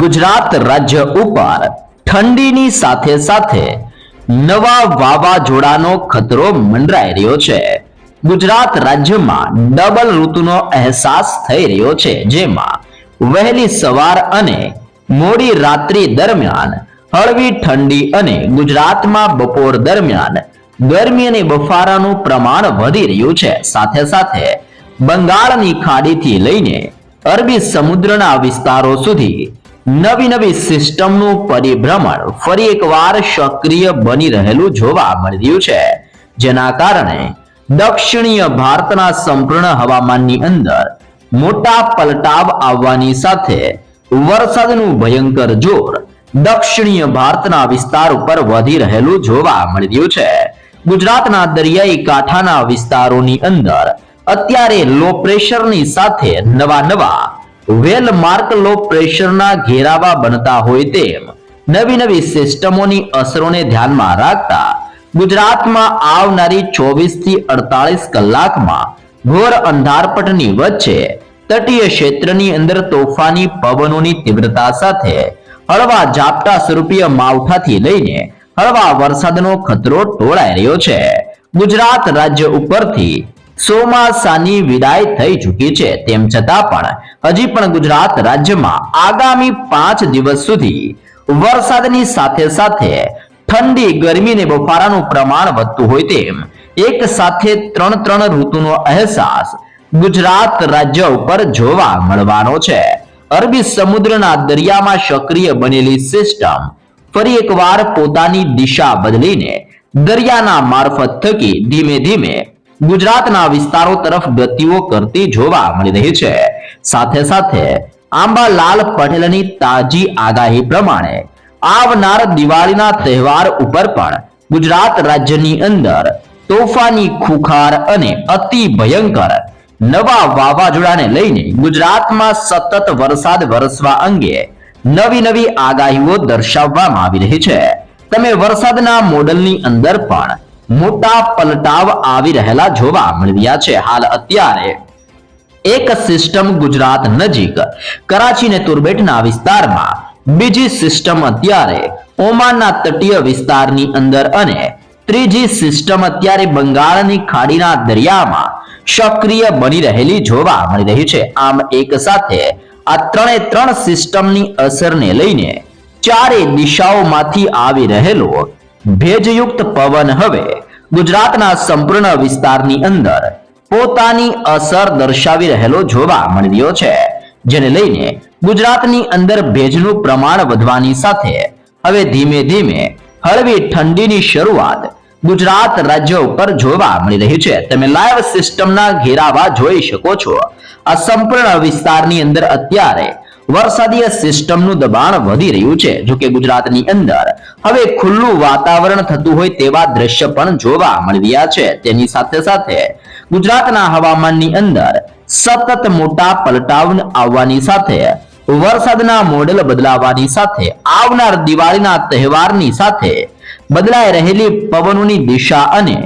ગુજરાત રાજ્ય ઉપર ઠંડીની સાથે સાથે નવા વાવાઝોડાનો ખતરો મંડરાઈ રહ્યો છે. ગુજરાત રાજ્યમાં ડબલ ઋતુનો અહેસાસ થઈ રહ્યો છે, જેમાં વહેલી સવાર અને મોડી રાત્રિ દરમિયાન હળવી ઠંડી અને ગુજરાતમાં બપોર દરમિયાન ગરમી અને બફારાનું પ્રમાણ વધી રહ્યું છે. સાથે સાથે બંગાળની ખાડીથી લઈને અરબી સમુદ્રના વિસ્તારો સુધી નવી નવી સિસ્ટમનું પરિભ્રમણ ફરી એકવાર સક્રિય બની રહેલું જોવા મળી છે, જેના કારણે દક્ષિણીય ભારતના સંપૂર્ણ હવામાનની અંદર મોટા પલટાવ આવવાની સાથે વરસાદનું ભયંકર જોર દક્ષિણીય ભારતના વિસ્તાર ઉપર વધી રહેલું જોવા મળી રહ્યું છે. ગુજરાતના દરિયાઈ કાંઠાના વિસ્તારોની અંદર અત્યારે લો પ્રેશરની સાથે નવા નવા વેલ માર્ક લો પ્રેશરના ઘેરાવા બનતા હોય તેમ નવી નવી સિસ્ટમોની અસરોને ધ્યાનમાં રાખતા ગુજરાતમાં આવનારી ચોવીસથી અડતાલીસ કલાકમાં ઘોર અંધારપટની વચ્ચે તટીય ક્ષેત્રની અંદર તોફાની પવનોની તીવ્રતા સાથે હળવા ઝાપટા સ્વરૂપીય માવઠાથી લઈને હળવા વરસાદનો ખતરો ટોળાઈ રહ્યો છે. ગુજરાત રાજ્ય ઉપરથી ચોમાસાની વિદાય થઈ ચૂકી છે. તેમ છતાં પણ હજી પણ ગુજરાત રાજ્યમાં આગામી પાંચ દિવસ સુધી વરસાદની સાથે સાથે ઠંડી, ગરમી ને બફારાનું પ્રમાણ વધતું હોય તેમ એક સાથે ત્રણ ત્રણ ઋતુનો અહેસાસ ગુજરાત રાજ્ય ઉપર જોવા મળવાનો છે. અરબી સમુદ્રના દરિયામાં સક્રિય બનેલી સિસ્ટમ ફરી એકવાર પોતાની દિશા બદલીને દરિયાના મારફત થકી ધીમે ધીમે ગુજરાતના વિસ્તારો તરફ ગતિઓ કરતી જોવા મળી રહી છે. સાથે સાથે આંબાલાલ પટેલની તાજી આગાહી પ્રમાણે આવનાર દિવાળીના તહેવાર ઉપર પણ ગુજરાત રાજ્યની અંદર તોફાની ખુખાર અને અતિ ભયંકર નવા વાવાઝોડાને લઈને ગુજરાતમાં સતત વરસાદ વરસવા અંગે નવી નવી આગાહીઓ દર્શાવવામાં આવી રહી છે. તમે વરસાદના મોડલની અંદર પણ મોટા પલટાવ આવી રહેલા જોવા મળ્યા છે. હાલ અત્યારે એક સિસ્ટમ ગુજરાત નજીક, કરાચી ને તુર્બેટના વિસ્તારમાં બીજી સિસ્ટમ અત્યારે ઓમાનના તટીય વિસ્તારની અંદર અને ત્રીજી સિસ્ટમ અત્યારે બંગાળની ખાડીના દરિયામાં સક્રિય બની રહેલી જોવા મળી રહી છે. આમ એક સાથે આ ત્રણે ત્રણ સિસ્ટમની અસરને લઈને ચારે દિશાઓમાંથી આવી રહેલો ભેજયુક્ત પવન હવે ગુજરાતના સંપૂર્ણ વિસ્તારની અંદર પોતાની અસર દર્શાવી રહેલો જોવા મળી રહ્યો છે, જેને લઈને ગુજરાતની અંદર ભેજનું પ્રમાણ વધવાની સાથે હવે ધીમે ધીમે હળવી ઠંડીની શરૂઆત ગુજરાત રાજ્ય ઉપર જોવા મળી રહી છે. તમે લાઈવ સિસ્ટમના ઘેરાવા જોઈ શકો છો. આ સંપૂર્ણ વિસ્તારની અંદર અત્યારે વરસાદીય સિસ્ટમનું દબાણ વધી રહ્યું છે. જોકે ગુજરાતની અંદર હવે ખુલ્લું વાતાવરણ થતું હોય તેવા દ્રશ્ય પણ જોવા મળી રહ્યા છે. તેની સાથે સાથે ગુજરાતના હવામાનની અંદર સતત મોટા પલટાવ આવવાની સાથે, વરસાદના મોડેલ બદલાવાની સાથે, આવનાર દિવાળીના તહેવારની સાથે બદલાઈ રહેલી પવનોની દિશા અને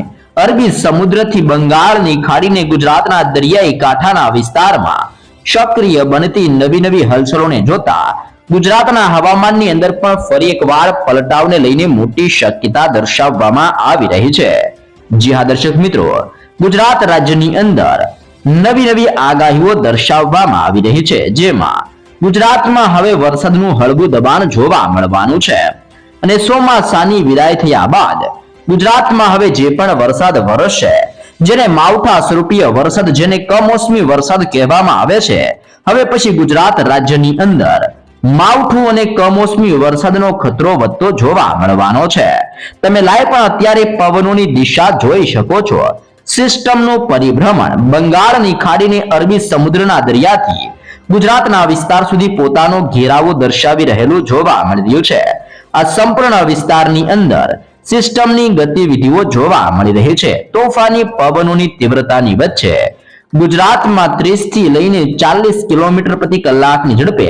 અરબી સમુદ્રથી બંગાળની ખાડીને ગુજરાતના દરિયાઈ કાંઠાના વિસ્તારમાં સક્રિય બનતી નવી નવી હલચલોને જોતા ગુજરાતના હવામાનની અંદર પણ ફરી એકવાર પલટાવને લઈને મોટી શક્યતા દર્શાવવામાં આવી રહી છે. જી હા, દર્શક મિત્રો, ગુજરાત રાજ્યની અંદર નવી નવી આગાહીઓ દર્શાવવામાં આવી રહી છે, જેમાં ગુજરાતમાં હવે વરસાદનું હળવું દબાણ જોવા મળવાનું છે. અને ચોમાસાની વિદાય થયા બાદ ગુજરાતમાં હવે જે પણ વરસાદ વરસશે જેને માવઠા સ્વરૂપીય વરસાદ જેને કમોસમી વરસાદ કહેવામાં આવે છે. હવે પછી ગુજરાત રાજ્યની અંદર માવઠું અને કમોસમી વરસાદનો ખતરો વધતો જોવા મળવાનો છે. તમે લાઈવ પણ અત્યારે પવનોની દિશા જોઈ શકો છો. સિસ્ટમનું પરિભ્રમણ બંગાળની ખાડીને અરબી સમુદ્રના દરિયાથી ગુજરાતના વિસ્તાર સુધી પોતાનો ઘેરાવો દર્શાવી રહેલું જોવા મળ્યું છે. આ સંપૂર્ણ વિસ્તારની અંદર સિસ્ટમની ગતિવિધિઓ જોવા મળી રહી છે. તોફાની પવનોની તીવ્રતાની વચ્ચે ગુજરાતમાં ત્રીસથી લઈને ચાલીસ કિલોમીટર પ્રતિ કલાકની ઝડપે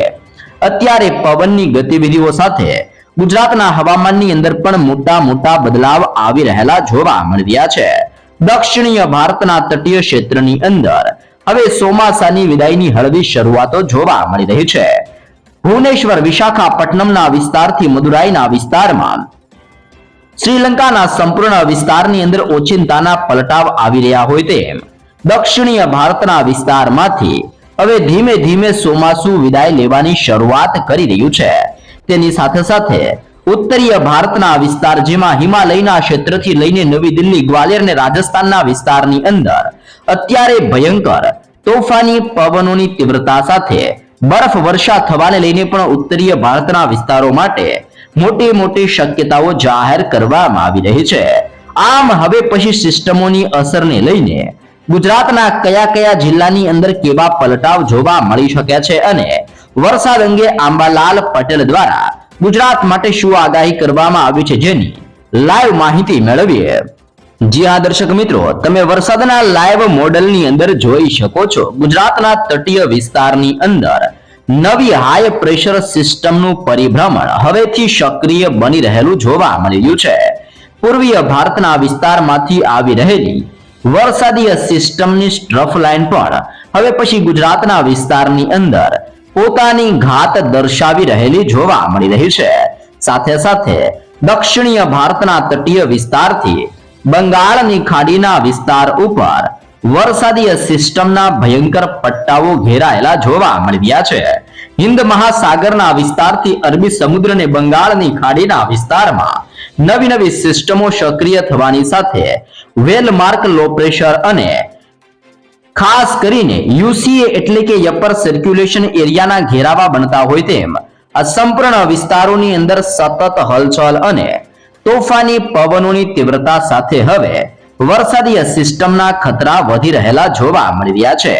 અત્યારે પવનની ગતિવિધિઓ સાથે ગુજરાતના હવામાનની અંદર પણ મોટા મોટા બદલાવ આવી રહેલા જોવા મળી રહ્યા છે. દક્ષિણીય ભારતના તટીય ક્ષેત્રની અંદર હવે ચોમાસાની વિદાયની હળવી શરૂઆતો જોવા મળી રહી છે. ભુવનેશ્વર, વિશાખાપટ્ટનમના વિસ્તારથી મદુરાઈના વિસ્તારમાં શ્રીલંકાના સંપૂર્ણ વિસ્તારની અંદર ઓચિંતાના પલટાવ આવી રહ્યા હોય તેમ દક્ષિણીય ભારતના વિસ્તારમાંથી હવે ધીમે ધીમે ચોમાસું વિદાય લેવાની શરૂઆત કરી રહ્યું છે. તેની સાથે સાથે ઉત્તરીય ભારતના વિસ્તાર જેમાં હિમાલયના ક્ષેત્રથી લઈને નવી દિલ્હી, ગ્વાલિયર અને રાજસ્થાનના વિસ્તારની અંદર અત્યારે ભયંકર તોફાની પવનોની તીવ્રતા સાથે બરફ વર્ષા થવાને લઈને પણ ઉત્તરીય ભારતના વિસ્તારો માટે મોટી મોટી શક્યતાઓ જાહેર કરવામાં આવી રહી છે. આમ હવે પછી સિસ્ટમોની અસરને લઈને ગુજરાતના કયા કયા જિલ્લાની અંદર કેવા પલટાવ જોવા મળી શકે છે અને વરસાદ અંગે આંબાલાલ પટેલ દ્વારા ગુજરાત માટે શું આગાહી કરવામાં આવી છે જેની લાઈવ માહિતી મેળવીએ. જી હા, દર્શક મિત્રો, તમે વરસાદના લાઈવ મોડલની અંદર જોઈ શકો છો. ગુજરાતના તટીય વિસ્તારની અંદર નવી હાઈ પ્રેશર સિસ્ટમનું પરિભ્રમણ હવેથી સક્રિય બની રહેલું જોવા મળી રહ્યું છે. પૂર્વીય ભારતના વિસ્તારમાંથી આવી રહેલી વરસાદીય સિસ્ટમની સ્ટ્રફ લાઇન પણ હવે પછી ગુજરાતના વિસ્તારની અંદર પોતાની ઘાત દર્શાવી રહેલી જોવા મળી રહી છે. સાથે સાથે દક્ષિણીય ભારતના તટીય વિસ્તારથી બંગાળની ખાડીના વિસ્તાર ઉપર વરસાદીય સિસ્ટમના ભયંકર પટ્ટાઓ ઘેરાયેલા જોવા મળી રહ્યા છે. હિન્દ મહાસાગરના વિસ્તારથી અરબી સમુદ્ર અને બંગાળની ખાડીના વિસ્તારમાં નવી નવી સિસ્ટમો સક્રિય થવાની સાથે વેલમાર્ક લો પ્રેશર અને ખાસ કરીને યુસીએ એટલે કે યપર સર્ક્યુલેશન એરિયાના ઘેરાવા બનતા હોય તેમ આ સંપૂર્ણ વિસ્તારોની અંદર સતત હલચલ અને તોફાની પવનોની તીવ્રતા સાથે હવે વરસાદીય સિસ્ટમના ખતરા વધી રહેલા જોવા મળી છે.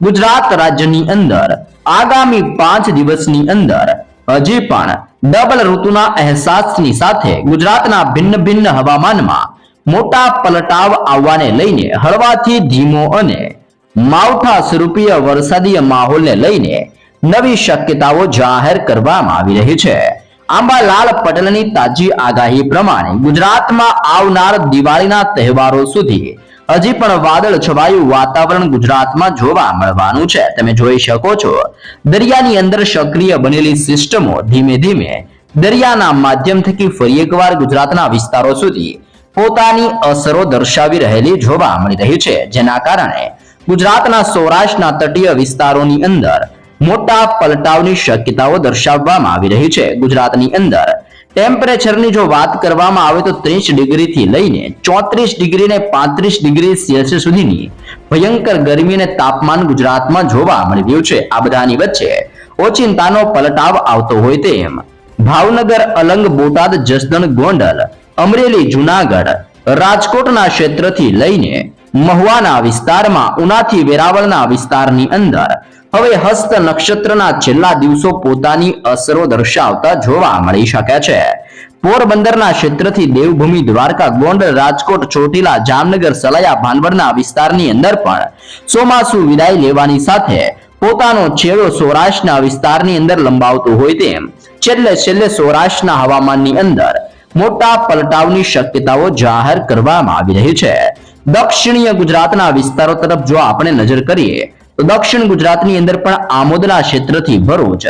ગુજરાત રાજ્યની અંદર આગામી પાંચ દિવસની અંદર હજી પણ ડબલ ઋતુના અહેસાસની સાથે ગુજરાતના ભિન્ન ભિન્ન હવામાનમાં મોટા પલટાવ આવવાને લઈને હળવાથી ધીમો અને માવઠા સ્વરૂપીય વરસાદીય માહોલને લઈને નવી શક્યતાઓ જાહેર કરવામાં આવી રહી છે. આંબાલાલ પટેલની તાજી આગાહી પ્રમાણે ગુજરાતમાં આવનાર દિવાળીના તહેવારો સુધી હજી પણ વાદળ છવાયું વાતાવરણ ગુજરાતમાં જોવા મળવાનું છે. તમે જોઈ શકો છો, દરિયાની અંદર સક્રિય બનેલી સિસ્ટમો ધીમે ધીમે દરિયાના માધ્યમ થકી ફરી એકવાર ગુજરાતના વિસ્તારો સુધી પોતાની અસરો દર્શાવી રહેલી જોવા મળી રહી છે. જેના કારણે ગુજરાતના સૌરાષ્ટ્રના તટીય વિસ્તારોની અંદર મોટા પલટાવની શક્યતાઓ દર્શાવવામાં આવી રહી છે ગુજરાતની અંદર. ટેમ્પરેચરની જો વાત કરવામાં આવે તો ત્રીસ ડિગ્રીથી લઈને ચોત્રીસ ડિગ્રી ને પાંત્રીસ ડિગ્રી સેલ્સિયસ સુધીની ભયંકર ગરમી અને તાપમાન ગુજરાતમાં જોવા મળી રહ્યું છે. આ બધાની વચ્ચે ઓચિંતાનો પલટાવ આવતો હોય તેમ ભાવનગર, અલંગ, બોટાદ, જસદણ, ગોંડલ, અમરેલી, જુનાગઢ, રાજકોટના ક્ષેત્રથી લઈને મહુવાના વિસ્તારમાં ઉનાથી વેરાવળના વિસ્તારની અંદર. હવે હસ્ત નક્ષત્રના છેલ્લા દિવસો પોતાની અસરો દર્શાવતા જોવા મળી શકે છે. પોરબંદરના ક્ષેત્રથી દેવભૂમિ, દ્વારકા, ગોંડ, રાજકોટ, ચોટીલા, જામનગર, સલાયા, ભાનવડના વિસ્તારની અંદર પણ ચોમાસુ વિદાય લેવાની સાથે પોતાનો છેડો સૌરાષ્ટ્રના વિસ્તારની અંદર લંબાવતો હોય તેમ છેલ્લે છેલ્લે સૌરાષ્ટ્રના હવામાનની અંદર મોટા પલટાવની શક્યતાઓ જાહેર કરવામાં આવી રહી છે. દક્ષિણીય ગુજરાતના વિસ્તારો તરફ જો આપણે નજર કરીએ, તો દક્ષિણ ગુજરાતની અંદર પણ આમોદના ક્ષેત્રથી ભરૂચ,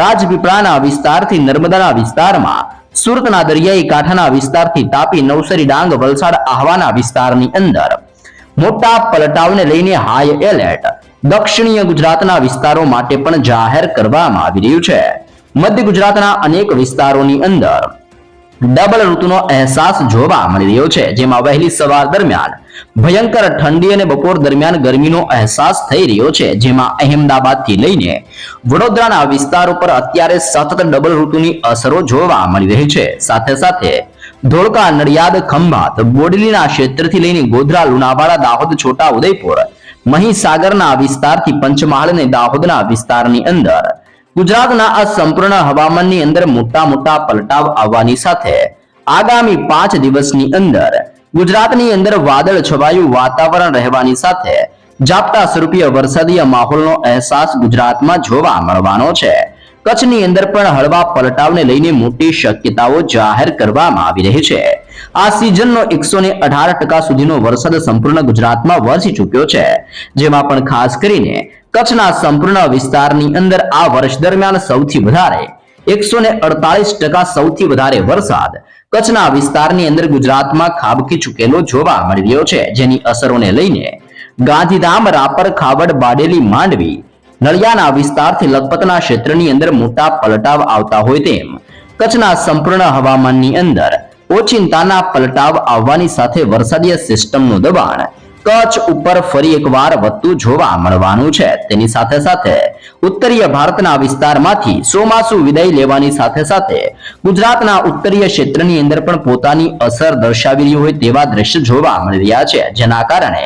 રાજપીપળાના વિસ્તારથી નર્મદાના વિસ્તારમાં, સુરતના દરિયાઈ કાંઠાના વિસ્તારથી તાપી નવસારી ડાંગ વલસાડ આહવાના વિસ્તારની અંદર. મોટા પલટાવને લઈને હાઈ એલર્ટ, દક્ષિણીય ગુજરાતના વિસ્તારો માટે પણ જાહેર કરવામાં આવી રહ્યું છે. મધ્ય ગુજરાતના અનેક વિસ્તારોની અંદર ડબલ ઋતુનો અહેસાસ જોવા મળી રહ્યો છે, જેમાં વહેલી સવાર દરમિયાન ભયંકર ઠંડી અને બપોર દરમિયાન ગરમીનો અહેસાસ થઈ રહ્યો છે, જેમાં અહેમદાબાદથી લઈને વડોદરાના વિસ્તાર ઉપર અત્યારે સતત ડબલ ઋતુની અસરો જોવા મળી રહી છે. સાથે સાથે ધોળકા, નડિયાદ, ખંભાત, બોડલીના ક્ષેત્રથી લઈને ગોધરા, લુણાવાડા, દાહોદ, છોટા, ઉદયપુર, મહીસાગરના વિસ્તારથી પંચમહાલ અને દાહોદના વિસ્તારની અંદર ગુજરાતના આ સંપૂર્ણ હવામાનની અંદર મોટા મોટા પલટાવ આવવાની સાથે આગામી પાંચ દિવસની અંદર ગુજરાતની અંદર વાદળ છવાયું વાતાવરણ રહેવાની સાથે ઝાપટા સ્વરૂપીય વરસાદીય માહોલનો અહેસાસ ગુજરાતમાં જોવા મળવાનો છે. કચ્છની અંદર પણ હળવા પલટાવને લઈને મોટી શક્યતાઓ જાહેર કરવામાં આવી રહી છે. આ સિઝનનો એકસો ને અઢાર ટકા સુધીનો વરસાદ સંપૂર્ણ ગુજરાતમાં વરસી ચૂક્યો છે. જેમાં પણ ખાસ કરીને કચ્છના સંપૂર્ણ વિસ્તારની અંદર આ વર્ષ દરમિયાન સૌથી વધારે એકસો ને અડતાલીસ ટકા સૌથી વધારે વરસાદ કચ્છના વિસ્તારની અંદર ગુજરાતમાં ખાબકી ચૂકેલો જોવા મળી રહ્યો છે, જેની અસરોને લઈને ગાંધીધામ, રાપર, ખાવડ, બાડેલી, માંડવી, નળિયાના વિસ્તારથી લખપતના ક્ષેત્રની અંદર મોટા પલટાવ આવતા હોય તેમ કચ્છના સંપૂર્ણ હવામાનની અંદર ઓચિંતાના પલટાવ આવવાની સાથે વરસાદીય સિસ્ટમનું દબાણ કચ્છ ઉપર ફરી એકવાર વધતું જોવા મળવાનું છે. તેની સાથે સાથે ઉત્તરીય ભારતના વિસ્તારમાંથી ચોમાસુ વિદાય લેવાની સાથે સાથે ગુજરાતના ઉત્તરીય ક્ષેત્રની અંદર પણ પોતાની અસર દર્શાવી રહી હોય તેવા દ્રશ્ય જોવા મળી રહ્યા છે. જેના કારણે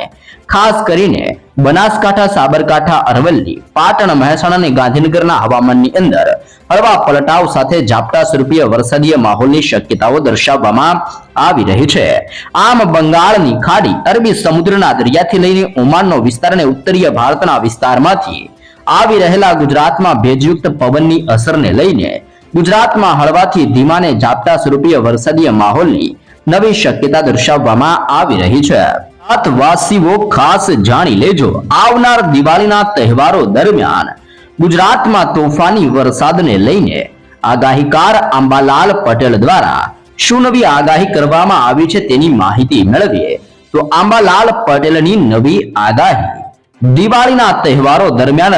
ખાસ કરીને બનાસકાંઠા, સાબરકાંઠા, અરવલ્લી, પાટણ, મહેસાણા અને ગાંધીનગરના હવામાનની અંદર હળવા પલટાવ સાથે ઝાપટા સ્વરૂપીય વરસાદીય માહોલની શક્યતાઓ દર્શાવવામાં આવી રહી છે. આમ બંગાળની ખાડી અરબી સમુદ્રના દરિયાથી લઈને ઓમાનનો વિસ્તાર અને ઉત્તરીય ભારતના વિસ્તારમાંથી આવી રહેલા ગુજરાતમાં ભેજયુક્ત પવનની અસરને લઈને ગુજરાતમાં હળવાથી ધીમાને ઝાપટા સ્વરૂપીય વરસાદીય માહોલની નવી શક્યતા દર્શાવવામાં આવી રહી છે. વાસીઓ ખાસ દિવાળીના તહેવારો દરમિયાન. ગુજરાતમાં તોફાની વરસાદને લઈને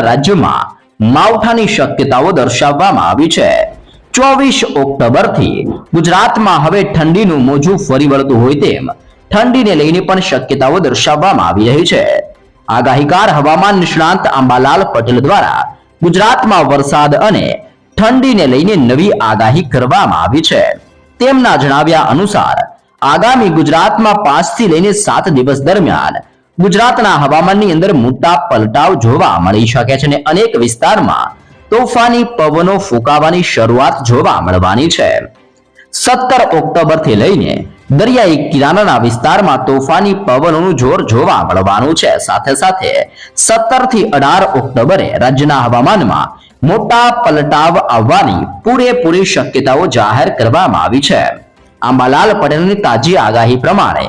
રાજ્યમાં માવઠાની શક્યતાઓ દર્શાવવામાં આવી છે. ચોવીસ ઓક્ટોબરથી ગુજરાતમાં હવે ઠંડીનું મોજું ફરી વળતું હોય તેમ ઠંડીને લઈને પણ શક્યતાઓ દર્શાવવામાં આવી રહી છે. આગાહીકાર હવામાન નિષ્ણાંત આંબાલાલ પટેલ દ્વારા ગુજરાતમાં વરસાદ અને ઠંડીને લઈને નવી આગાહી કરવામાં આવી છે. તેમના જણાવ્યા અનુસાર, આગામી ગુજરાતમાં પાંચથી લઈને સાત દિવસ દરમિયાન ગુજરાતના હવામાનની અંદર મોટા પલટાવ જોવા મળી શકે છે અને અનેક વિસ્તારમાં તોફાની પવનો ફૂંકાવાની શરૂઆત જોવા મળવાની છે. સત્તર ઓક્ટોબરથી લઈને દરિયાઈ કિનારાના વિસ્તારમાં તોફાની પવનોનું જોર જોવા મળવાનું છે. સાથે સાથે સત્તરથી અઢાર ઓક્ટોબરે રાજ્યના હવામાનમાં મોટા પલટાવ આવવાની પૂરેપૂરી શક્યતાઓ જાહેર કરવામાં આવી છે. આંબાલાલ પટેલની તાજી આગાહી પ્રમાણે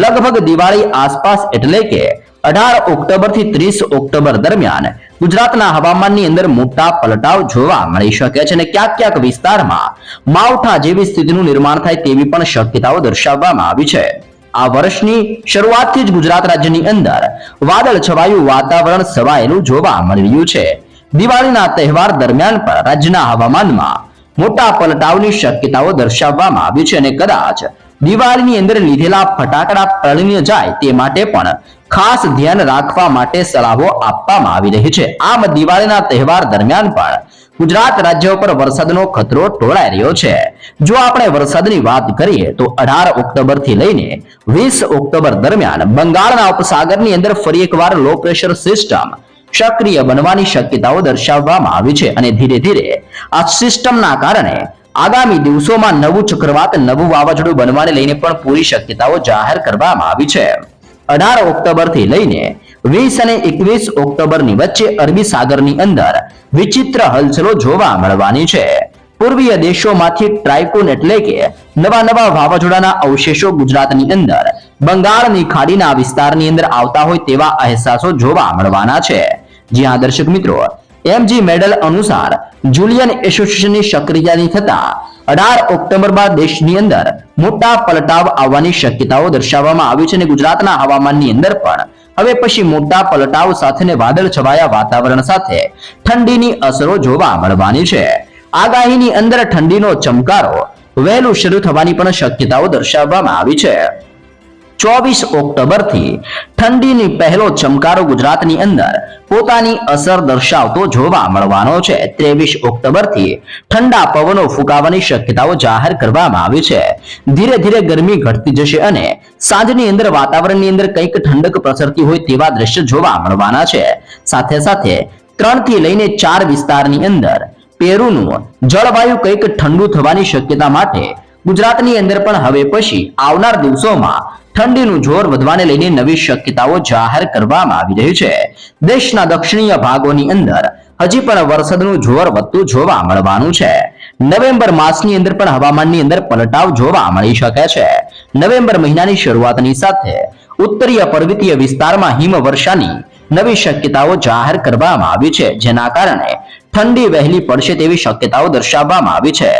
લગભગ દિવાળી આસપાસ એટલે કે અઢાર ઓક્ટોબરથી ત્રીસ ઓક્ટોબર દરમિયાન ગુજરાતના હવામાનની અંદર મોટા પલટાવ જોવા મળી શકે છે અને ક્યાંક ક્યાંક વિસ્તારમાં માવઠા જેવી સ્થિતિનું નિર્માણ થાય તેવી પણ શક્યતાઓ દર્શાવવામાં આવી છે. આ વર્ષની શરૂઆતથી જ ગુજરાત રાજ્યની અંદર વાદળ છવાયું વાતાવરણ સવાયેલું જોવા મળી રહ્યું છે. દિવાળીના તહેવાર દરમિયાન પણ રાજ્યના હવામાનમાં મોટા પલટાવની શક્યતાઓ દર્શાવવામાં આવી છે અને કદાચ દિવાળીની અંદર લીધેલા ફટાકડા પ્રણીને જાય તે માટે પણ ખાસ ધ્યાન રાખવા માટે સલાહો આપવામાં આવી રહી છે. આમ દિવાળીના તહેવાર દરમિયાન પણ ગુજરાત રાજ્ય ઉપર વરસાદનો ખતરો ટોળાઈ રહ્યો છે. જો આપણે વરસાદની વાત કરીએ તો અઢાર ઓક્ટોબરથી લઈને વીસ ઓક્ટોબર દરમિયાન બંગાળના ઉપસાગરની અંદર ફરી એકવાર લો પ્રેશર સિસ્ટમ સક્રિય બનવાની શક્યતાઓ દર્શાવવામાં આવી છે અને ધીરે ધીરે આ સિસ્ટમના કારણે આગામી દિવસોમાં નવું ચક્રવાત, નવું વાવાઝોડું બનવાને લઈને પણ પૂરી શક્યતાઓ જાહેર કરવામાં આવી છે. અઢાર ઓક્ટોબરથી લઈને વીસ અને એકવીસ ઓક્ટોબરની વચ્ચે અરબી સાગરની અંદર વિચિત્ર હલચલો જોવા મળવાની છે. પૂર્વીય દેશોમાંથી ટ્રાઇકોન એટલે કે નવા નવા વાવાઝોડાના અવશેષો ગુજરાતની અંદર, બંગાળની ખાડીના વિસ્તારની અંદર આવતા હોય તેવા અહેસાસો જોવા મળવાના છે. જ્યાં દર્શક મિત્રો એમજી મેડલ અનુસાર જુલિયન એસોસિએશનની સક્રિયતાની થતા અઢાર ઓક્ટોબર બાદ દેશની અંદર મોટા પલટાવ આવવાની શક્યતાઓ દર્શાવવામાં આવી છે અને ગુજરાતના હવામાનની અંદર પણ. હવે પછી મોટા પલટાવ સાથે વાદળ છવાયા વાતાવરણ સાથે ઠંડીની અસરો જોવા મળવાની છે. આગાહીની અંદર ઠંડીનો ચમકારો વહેલું શરૂ થવાની પણ શક્યતાઓ દર્શાવવામાં આવી છે. ચોવીસ ઓક્ટોબરથી ઠંડીની પહેલો ચમકારો ગુજરાતની અંદર પોતાની અસર દર્શાવતો જોવા મળવાનો છે. ત્રેવીસ ઓક્ટોબરથી ઠંડા પવનો ફૂંકાવાની શક્યતાઓ જાહેર કરવામાં આવી છે. ધીરે ધીરે ગરમી ઘટતી જશે અને સાંજની અંદર વાતાવરણની અંદર કંઈક ઠંડક પ્રસરતી હોય તેવા દ્રશ્ય જોવા મળવાના છે. સાથે સાથે ત્રણથી લઈને ચાર વિસ્તારની અંદર પેરુનું જળવાયુ કંઈક ઠંડુ થવાની શક્યતા માટે ગુજરાતની અંદર પણ હવે પછી આવનાર દિવસોમાં ઠંડીનું જોર વધવાને લઈને નવી શક્યતાઓ જાહેર કરવામાં આવી રહી છે. દેશના દક્ષિણીય ભાગોની અંદર હજી પણ વરસાદનું જોર વધતું જોવા મળવાનું છે. નવેમ્બર માસની અંદર પણ હવામાનની અંદર પલટાવ જોવા મળી શકે છે. નવેમ્બર મહિનાની શરૂઆતની સાથે ઉત્તરીય પર્વતીય વિસ્તારમાં હિમવર્ષાની નવી શક્યતાઓ જાહેર કરવામાં આવી છે, જેના કારણે ઠંડી વહેલી પડશે તેવી શક્યતાઓ દર્શાવવામાં આવી છે.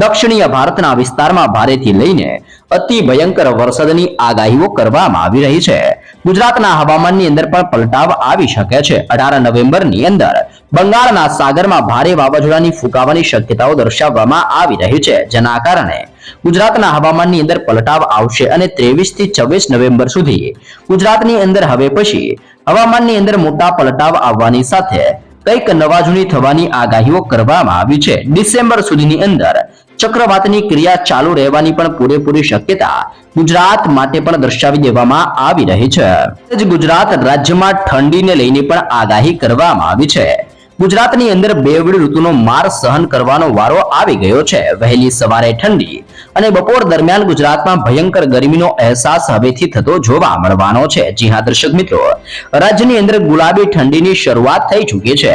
દક્ષિણીય ભારતના વિસ્તારમાં ભારેથી લઈને અતિ ભયંકર વરસાદની આગાહીઓ કરવામાં આવી રહી છે. ગુજરાતના હવામાનની અંદર પણ પલટાવ આવી શકે છે. અઢાર નવેમ્બરની અંદર બંગાળના સાગરમાં ભારે વાવાઝોડાની ફૂંકાવાની શક્યતાઓ દર્શાવવામાં આવી રહી છે. જેના કારણે ગુજરાતના હવામાનની અંદર પલટાવ આવશે અને ત્રેવીસથી છવ્વીસ નવેમ્બર સુધી ગુજરાતની અંદર હવે પછી હવામાનની અંદર મોટા પલટાવ આવવાની સાથે કંઈક નવાજૂની થવાની આગાહીઓ કરવામાં આવી છે. ડિસેમ્બર સુધીની અંદર ચક્રવાતની ક્રિયા ચાલુ રહેવાની પણ પૂરેપૂરી શક્યતા ગુજરાત માટે પણ દર્શાવી દેવામાં આવી રહી છે. ગુજરાત રાજ્યમાં ઠંડીને લઈને પણ આગાહી કરવામાં આવી છે. ગુજરાતની અંદર બેવડી ઋતુનો માર સહન કરવાનો વારો આવી ગયો છે. વહેલી સવારે ઠંડી અને બપોર દરમિયાન ગુજરાતમાં ભયંકર ગરમીનો અહેસાસ હવેથી થતો જોવા મળવાનો છે. જી હા, દર્શક મિત્રો, રાજ્યની અંદર ગુલાબી ઠંડીની શરૂઆત થઈ ચૂકી છે.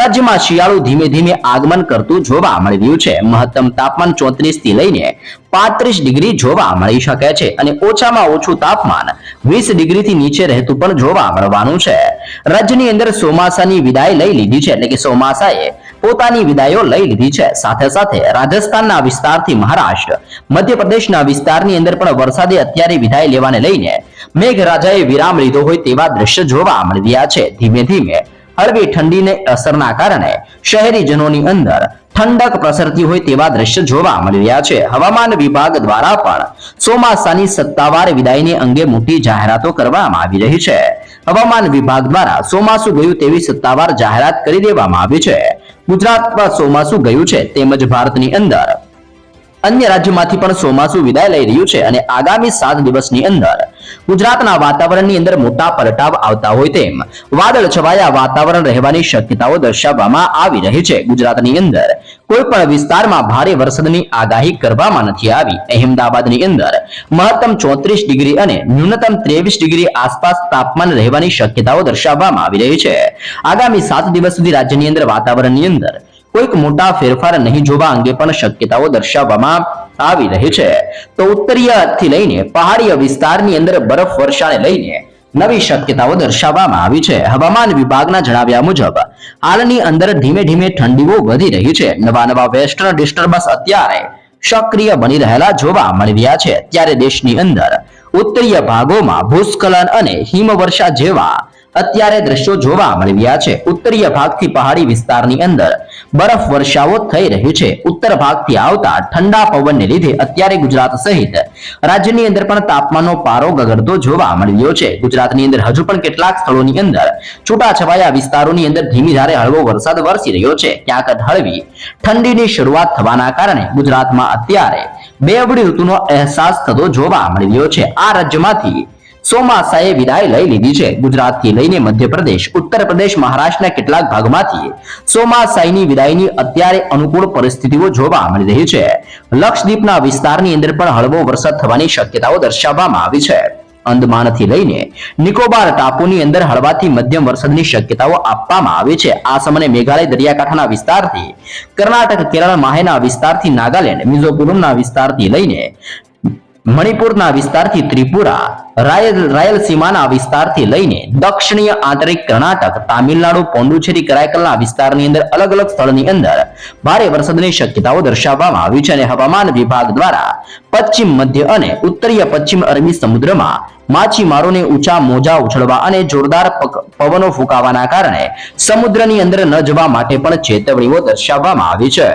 રાજ્યમાં શિયાળુ ધીમે ધીમે આગમન કરતું જોવા મળી રહ્યું છે. મહત્તમ તાપમાન ચોત્રીસથી લઈને પાંત્રીસ ડિગ્રી જોવા મળી શકે છે અને ઓછામાં ઓછું તાપમાન વીસ ડિગ્રીથી નીચે રહેતું પણ જોવા મળવાનું છે. રાજ્યની અંદર ચોમાસાની વિદાય લઈ લીધી છે. એટલે કે ચોમાસાએ પોતાની વિદાયો લઈ લીધી છે. સાથે સાથે રાજસ્થાનના વિસ્તારથી મહારાષ્ટ્ર, મધ્યપ્રદેશના વિસ્તારની અંદર પણ વરસાદે અત્યારે વિદાય લેવાને લઈને મેઘરાજાએ વિરામ લીધો હોય તેવા દ્રશ્ય જોવા મળી રહ્યા છે. ધીમે ધીમે હળવી ઠંડીને અસરના કારણે શહેરીજનોની અંદર ઠંડક પ્રસરતી હોય તેવા દ્રશ્ય જોવા મળી રહ્યા છે. હવામાન વિભાગ દ્વારા પણ ચોમાસાની સત્તાવાર વિદાયની અંગે મોટી જાહેરાતો કરવામાં આવી રહી છે. હવામાન વિભાગ દ્વારા ચોમાસું ગયું તેવી સત્તાવાર જાહેરાત કરી દેવામાં આવી છે. ગુજરાતમાં ચોમાસું ગયું છે તેમજ ભારતની અંદર અન્ય રાજ્યમાંથી પણ ચોમાસું વિદાય લઈ રહ્યું છે અને આગામી સાત દિવસની અંદર ગુજરાતના વાતાવરણની અંદર મોટા પલટાવ આવતા હોય તેમ વાદળ છવાયા વાતાવરણ રહેવાની શક્યતાઓ દર્શાવવામાં આવી રહી છે. ગુજરાતની અંદર કોઈ પણ વિસ્તારમાં ભારે વરસાદની આગાહી કરવામાં નથી આવી. અહેમદાબાદની અંદર મહત્તમ ચોત્રીસ ડિગ્રી અને ન્યૂનતમ ત્રેવીસ ડિગ્રી આસપાસ તાપમાન રહેવાની શક્યતાઓ દર્શાવવામાં આવી રહી છે. આગામી સાત દિવસ સુધી રાજ્યની અંદર વાતાવરણની અંદર કોઈક મોટા ફેરફાર નહીં જોવા અંગે પણ શક્યતાઓ દર્શાવવામાં આવી રહી છે. તો ઉત્તરીયથી લઈને પહાડીય વિસ્તારની અંદર બરફ લઈને નવી શક્યતાઓ દર્શાવવામાં આવી છે. હવામાન વિભાગના જણાવ્યા મુજબ, હાલની અંદર ધીમે ધીમે ઠંડીઓ વધી રહી છે. નવા નવા વેસ્ટર્ન ડિસ્ટર્બન્સ અત્યારે સક્રિય બની રહેલા જોવા મળી રહ્યા છે. ત્યારે દેશની અંદર ઉત્તરીય ભાગોમાં ભૂસ્ખલન અને હિમવર્ષા જેવા અત્યારે દ્રશ્યો જોવા મળી છે. ઉત્તરીય ભાગથી પહાડી વિસ્તારની અંદર બરફ વર્ષાઓ થઈ રહી છે. ઉત્તર ભાગથી આવતા ઠંડા પવનને લીધે અત્યારે ગુજરાત સહિત રાજ્યની અંદર પણ તાપમાનનો પારો ગગડતો જોવા મળી છે. ગુજરાતની અંદર હજુ પણ કેટલાક સ્થળોની અંદર છૂટાછવાયા વિસ્તારોની અંદર ધીમી ધારે હળવો વરસાદ વરસી રહ્યો છે. ક્યાંક હળવી ઠંડીની શરૂઆત થવાના કારણે ગુજરાતમાં અત્યારે બેવડી ઋતુનો અહેસાસ થતો જોવા મળી રહ્યો છે. આ રાજ્યમાંથી ચોમાસાએ વિદાય લઈ લીધી છે. ગુજરાતથી લઈને મધ્યપ્રદેશ ઉત્તર પ્રદેશ મહારાષ્ટ્રના કેટલાક ભાગમાંથી ચોમાસાઈની વિદાયની અત્યારે અનુકૂળ પરિસ્થિતિઓ જોવા મળી રહી છે. લક્ષદ્વીપના વિસ્તારની અંદર પણ હળવો વરસાદ થવાની શક્યતાઓ દર્શાવવામાં આવી છે. અંદમાનથી લઈને નિકોબાર ટાપુની અંદર હળવાથી મધ્યમ વરસાદની શક્યતાઓ આપવામાં આવી છે. આ સમયે મેઘાલય દરિયાકાંઠાના વિસ્તારથી, કર્ણાટક, કેરળ માહેના વિસ્તારથી, નાગાલેન્ડ મિઝોરમના વિસ્તારથી લઈને મણિપુરના વિસ્તારથી ત્રિપુરા રાયલસીમાના વિસ્તારથી લઈને દક્ષિણીય આંતરિક કર્ણાટક, તામિલનાડુ પોંડુચેરી કરાયકલના વિસ્તારની અંદર અલગ અલગ સ્થળની અંદર ભારે વરસાદની શક્યતાઓ દર્શાવવામાં આવી છે અને હવામાન વિભાગ દ્વારા પશ્ચિમ મધ્ય અને ઉત્તરીય પશ્ચિમ અરબી સમુદ્રમાં માછીમારોને ઊંચા મોજા ઉછળવા અને જોરદાર પવનો ફૂંકાવાના કારણે સમુદ્રની અંદર ન જવા માટે પણ ચેતવણીઓ દર્શાવવામાં આવી છે.